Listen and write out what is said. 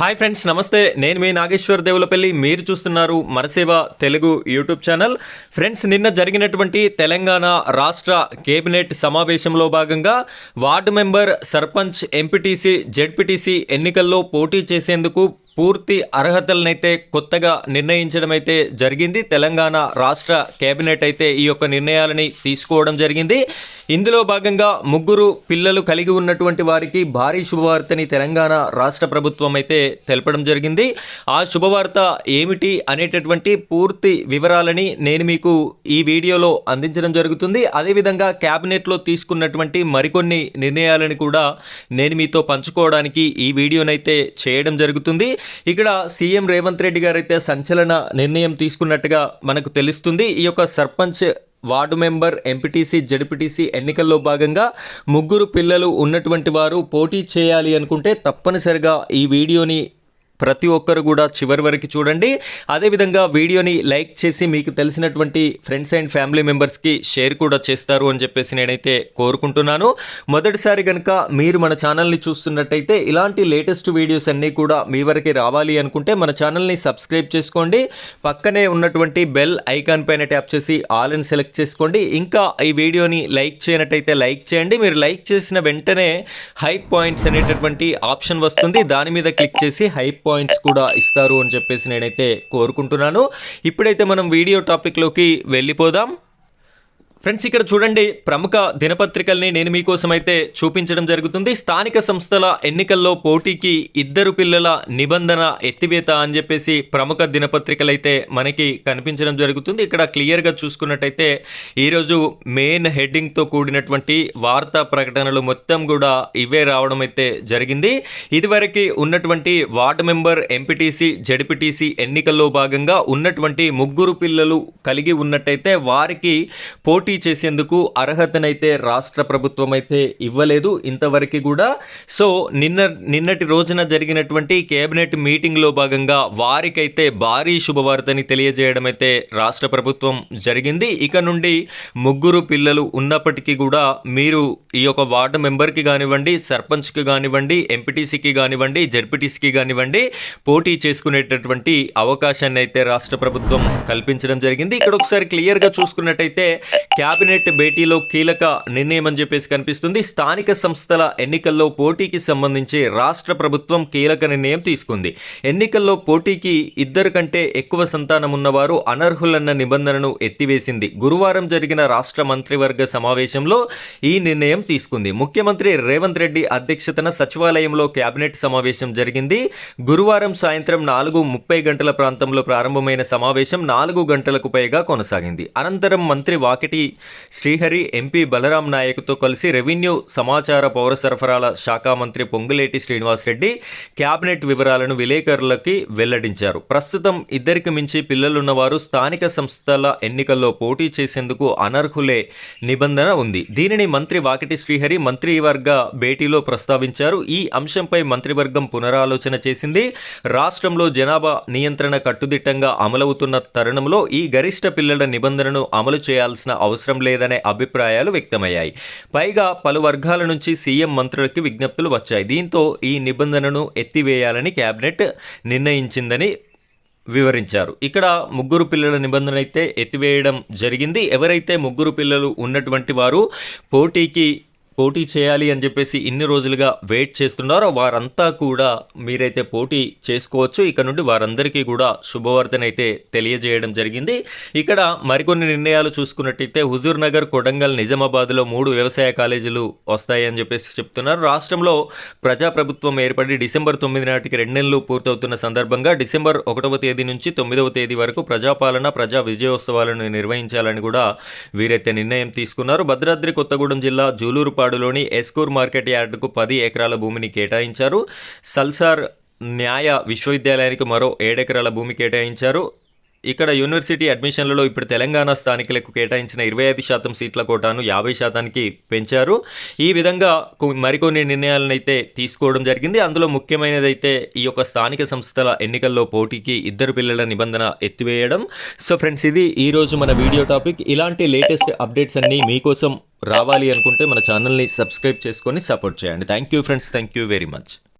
Hi friends నమస్తే. నేను మీ నాగేశ్వర్ దేవులపల్లి. మీరు చూస్తున్నారు Maraseva Telugu YouTube channel. Friends నిన్న జరిగినటువంటి తెలంగాణ రాష్ట్ర కేబినెట్ సమావేశంలో భాగంగా ward member sarpanch MPTC ZPTC ఎన్నికల్లో పోటీ చేసేందుకు పూర్తి అర్హతలనైతే కొత్తగా నిర్ణయించడం అయితే జరిగింది. తెలంగాణ రాష్ట్ర కేబినెట్ అయితే ఈ యొక్క నిర్ణయాలని తీసుకోవడం జరిగింది. ఇందులో భాగంగా ముగ్గురు పిల్లలు కలిగి ఉన్నటువంటి వారికి భారీ శుభవార్తని తెలంగాణ రాష్ట్ర ప్రభుత్వం అయితే తెలపడం జరిగింది. ఆ శుభవార్త ఏమిటి అనేటటువంటి పూర్తి వివరాలని నేను మీకు ఈ వీడియోలో అందించడం జరుగుతుంది. అదేవిధంగా క్యాబినెట్లో తీసుకున్నటువంటి మరికొన్ని నిర్ణయాలను కూడా నేను మీతో పంచుకోవడానికి ఈ వీడియోనైతే చేయడం జరుగుతుంది. ఇక్కడ సీఎం రేవంత్ రెడ్డి గారు అయితే సంచలన నిర్ణయం తీసుకున్నట్టుగా మనకు తెలుస్తుంది. ఈ యొక్క sarpanch ward member MPTC ZPTC ఎన్నికల్లో భాగంగా ముగ్గురు పిల్లలు ఉన్నటువంటి వారు పోటీ చేయాలి అనుకుంటే తప్పనిసరిగా ఈ వీడియోని ప్రతి ఒక్కరు కూడా చివరి వరకు చూడండి. అదేవిధంగా వీడియోని లైక్ చేసి మీకు తెలిసినటువంటి ఫ్రెండ్స్ అండ్ ఫ్యామిలీ మెంబర్స్కి షేర్ కూడా చేస్తారు అని చెప్పేసి నేనైతే కోరుకుంటున్నాను. మొదటిసారి కనుక మీరు మన ఛానల్ని చూస్తున్నట్టయితే ఇలాంటి లేటెస్ట్ వీడియోస్ అన్నీ కూడా మీ వరకు రావాలి అనుకుంటే మన ఛానల్ని సబ్స్క్రైబ్ చేసుకోండి. పక్కనే ఉన్నటువంటి బెల్ ఐకాన్ పైన ట్యాప్ చేసి ఆల్ అని సెలెక్ట్ చేసుకోండి. ఇంకా ఈ వీడియోని లైక్ చేయనట్టయితే లైక్ చేయండి. మీరు లైక్ చేసిన వెంటనే హైప్ పాయింట్స్ అనేటటువంటి ఆప్షన్ వస్తుంది. దాని మీద క్లిక్ చేసి హైప్ పాయింట్స్ కూడా ఇస్తారు అని చెప్పేసి నేనైతే కోరుకుంటున్నాను. ఇప్పుడైతే మనం వీడియో టాపిక్లోకి వెళ్ళిపోదాం. ఫ్రెండ్స్ ఇక్కడ చూడండి ప్రముఖ దినపత్రికల్ని నేను మీకోసం అయితే చూపించడం జరుగుతుంది. స్థానిక సంస్థల ఎన్నికల్లో పోటీకి ఇద్దరు పిల్లల నిబంధన ఎత్తివేత అని చెప్పేసి ప్రముఖ దినపత్రికలు అయితే మనకి కనిపించడం జరుగుతుంది. ఇక్కడ క్లియర్గా చూసుకున్నట్టయితే ఈరోజు మెయిన్ హెడ్డింగ్తో కూడినటువంటి వార్తా ప్రకటనలు మొత్తం కూడా ఇవే రావడం అయితే జరిగింది. ఇదివరకు ఉన్నటువంటి వార్డు మెంబర్ ఎంపీటీసీ జడ్పీటీసీ ఎన్నికల్లో భాగంగా ఉన్నటువంటి ముగ్గురు పిల్లలు కలిగి ఉన్నట్టయితే వారికి పోటీ పోటీ చేసేందుకు అర్హతనైతే రాష్ట్ర ప్రభుత్వం అయితే ఇవ్వలేదు ఇంతవరకు కూడా. సో నిన్న నిన్నటి రోజున జరిగినటువంటి కేబినెట్ మీటింగ్లో భాగంగా వారికైతే భారీ శుభవార్తని తెలియజేయడం అయితే రాష్ట్ర ప్రభుత్వం జరిగింది. ఇక నుండి ముగ్గురు పిల్లలు ఉన్నప్పటికీ కూడా మీరు ఈ యొక్క వార్డు మెంబర్కి కానివ్వండి సర్పంచ్కి కానివ్వండి ఎంపీటీసీకి కానివ్వండి జడ్పీటీసీకి కానివ్వండి పోటీ చేసుకునేటటువంటి అవకాశాన్ని అయితే రాష్ట్ర ప్రభుత్వం కల్పించడం జరిగింది. ఇక్కడ ఒకసారి క్లియర్గా చూసుకున్నట్టయితే క్యాబినెట్ భేటీలో కీలక నిర్ణయం అని చెప్పేసి కనిపిస్తుంది. స్థానిక సంస్థల ఎన్నికల్లో పోటీకి సంబంధించి రాష్ట్ర ప్రభుత్వం కీలక నిర్ణయం తీసుకుంది. ఎన్నికల్లో పోటీకి ఇద్దరు కంటే ఎక్కువ సంతానం ఉన్నవారు అనర్హులన్న నిబంధనను ఎత్తివేసింది. గురువారం జరిగిన రాష్ట్ర మంత్రివర్గ సమావేశంలో ఈ నిర్ణయం తీసుకుంది. ముఖ్యమంత్రి రేవంత్ రెడ్డి అధ్యక్షతన సచివాలయంలో కేబినెట్ సమావేశం జరిగింది. గురువారం సాయంత్రం నాలుగు ముప్పై గంటల ప్రాంతంలో ప్రారంభమైన సమావేశం నాలుగు గంటలకు పైగా కొనసాగింది. అనంతరం మంత్రి వాకిటి శ్రీహరి ఎంపీ బలరాం నాయక్తో కలిసి రెవెన్యూ సమాచార పౌర సరఫరాల శాఖ మంత్రి పొంగులేటి శ్రీనివాసరెడ్డి కేబినెట్ వివరాలను విలేకరులకి వెల్లడించారు. ప్రస్తుతం ఇద్దరికి మించి పిల్లలున్నవారు స్థానిక సంస్థల ఎన్నికల్లో పోటీ చేసేందుకు అనర్హులే నిబంధన ఉంది. దీనిని మంత్రి వాకిటి శ్రీహరి మంత్రివర్గ భేటీలో ప్రస్తావించారు. ఈ అంశంపై మంత్రివర్గం పునరాలోచన చేసింది. రాష్ట్రంలో జనాభా నియంత్రణ కట్టుదిట్టంగా అమలవుతున్న తరుణంలో ఈ గరిష్ట పిల్లల నిబంధనను అమలు చేయాల్సిన అవసరం అవసరం లేదనే అభిప్రాయాలు వ్యక్తమయ్యాయి. పైగా పలు వర్గాల నుంచి సీఎం మంత్రులకి విజ్ఞప్తులు వచ్చాయి. దీంతో ఈ నిబంధనను ఎత్తివేయాలని కేబినెట్ నిర్ణయించిందని వివరించారు. ఇక్కడ ముగ్గురు పిల్లల నిబంధన అయితే ఎత్తివేయడం జరిగింది. ఎవరైతే ముగ్గురు పిల్లలు ఉన్నటువంటి వారు పోటీకి పోటీ చేయాలి అని చెప్పేసి ఇన్ని రోజులుగా వెయిట్ చేస్తున్నారో వారంతా కూడా మీరైతే పోటీ చేసుకోవచ్చు. ఇక నుండి వారందరికీ కూడా శుభవార్తనైతే తెలియజేయడం జరిగింది. ఇక్కడ మరికొన్ని నిర్ణయాలు చూసుకున్నట్టయితే హుజూర్ నగర్ కొడంగల్ నిజామాబాద్లో మూడు వ్యవసాయ కాలేజీలు వస్తాయని చెప్పేసి చెప్తున్నారు. రాష్ట్రంలో ప్రజాప్రభుత్వం ఏర్పడి డిసెంబర్ తొమ్మిది నాటికి రెండు నెలలు పూర్తవుతున్న సందర్భంగా డిసెంబర్ ఒకటవ తేదీ నుంచి తొమ్మిదవ తేదీ వరకు ప్రజాపాలన ప్రజా విజయోత్సవాలను నిర్వహించాలని కూడా వీరైతే నిర్ణయం తీసుకున్నారు. భద్రాద్రి కొత్తగూడెం జిల్లా జూలూరుపాడు తమిళనాడులోని ఎస్కూర్ మార్కెట్ యార్డుకు పది ఎకరాల భూమిని కేటాయించారు. సల్సార్ న్యాయ విశ్వవిద్యాలయానికి మరో ఏడెకరాల భూమి కేటాయించారు. ఇక్కడ యూనివర్సిటీ అడ్మిషన్లలో ఇప్పుడు తెలంగాణ స్థానికులకు కేటాయించిన ఇరవై ఐదు శాతం సీట్ల కోటాను యాభై శాతానికి పెంచారు. ఈ విధంగా మరికొన్ని నిర్ణయాలను అయితే తీసుకోవడం జరిగింది. అందులో ముఖ్యమైనదైతే ఈ యొక్క స్థానిక సంస్థల ఎన్నికల్లో పోటీకి ఇద్దరు పిల్లల నిబంధన ఎత్తివేయడం. సో ఫ్రెండ్స్ ఇది ఈరోజు మన వీడియో టాపిక్. ఇలాంటి లేటెస్ట్ అప్డేట్స్ అన్నీ మీకోసం రావాలి అనుకుంటే మన ఛానల్ని సబ్స్క్రైబ్ చేసుకొని సపోర్ట్ చేయండి. Thank you friends thank you very much